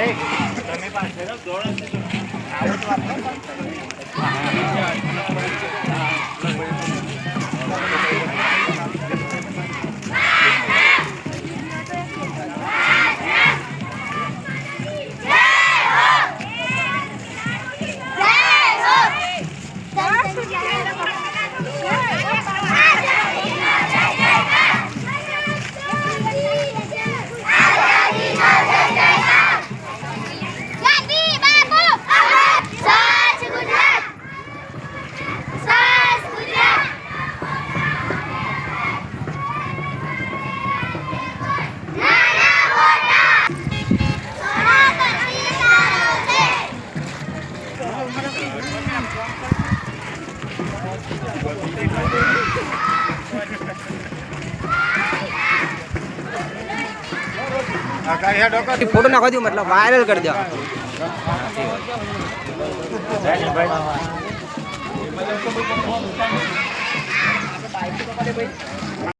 તમે પાસે ફોટો નાખો દઉં મતલબ વાયરલ કરી દો